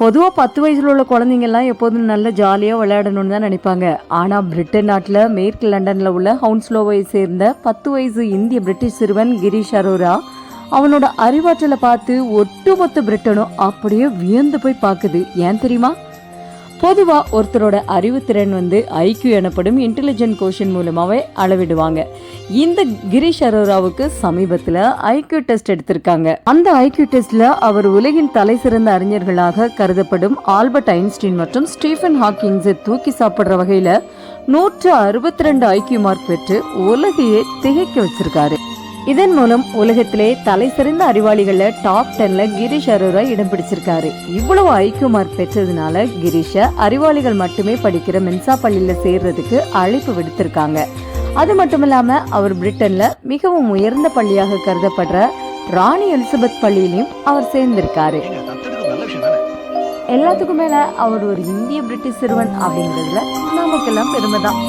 பொதுவாக பத்து வயசில் உள்ள குழந்தைங்கள்லாம் எப்போதும் நல்ல ஜாலியாக விளையாடணும்னு தான் நினைப்பாங்க. ஆனால் பிரிட்டன் நாட்டில் மேற்கு லண்டனில் உள்ள ஹவுன்ஸ்லோவை சேர்ந்த பத்து வயசு இந்திய பிரிட்டிஷ் சிறுவன் கிரீஷ் அரோரா அவனோட அறிவாற்றலை பார்த்து ஒட்டுமொத்த பிரிட்டனும் அப்படியே வியந்து போய் பார்க்குது. ஏன் தெரியுமா? பொதுவாக ஒருத்தரோட அறிவுத்திறன் வந்து ஐக்யூ எனப்படும் இன்டெலிஜென்ட் கோஷன் மூலமாகவே அளவிடுவாங்க. இந்த கிரீஷ் அரோராவுக்கு சமீபத்தில் ஐக்யூ டெஸ்ட் எடுத்திருக்காங்க. அந்த ஐக்யூ டெஸ்ட்ல அவர் உலகின் தலை சிறந்த அறிஞர்களாக கருதப்படும் ஆல்பர்ட் ஐன்ஸ்டீன் மற்றும் ஸ்டீஃபன் ஹாக்கிங்ஸை தூக்கி சாப்பிட்ற வகையில் நூற்று அறுபத்தி ரெண்டு ஐக்யூ மார்க் பெற்று உலகையே திகைக்க வச்சிருக்காரு. இதன் மூலம் உலகத்திலே தலை சிறந்த அறிவாளிகள்ல டாப் டென்ல கிரீஷ் அரோரா இடம் பிடிச்சிருக்காரு. இவ்வளவு ஐக்கிய மார்க் பெற்றதுனால கிரீஷ அறிவாளிகள் மட்டுமே படிக்கிற மென்சா பள்ளியில சேர்றதுக்கு அழைப்பு விடுத்திருக்காங்க. அது மட்டும் இல்லாம அவர் பிரிட்டன்ல மிகவும் உயர்ந்த பள்ளியாக கருதப்படுற ராணி எலிசபெத் பள்ளியிலையும் அவர் சேர்ந்திருக்காரு. எல்லாத்துக்கும் மேல அவர் ஒரு இந்திய பிரிட்டிஷ் சிறுவன் அப்படிங்கிறதுல நமக்கெல்லாம் பெருமை தான்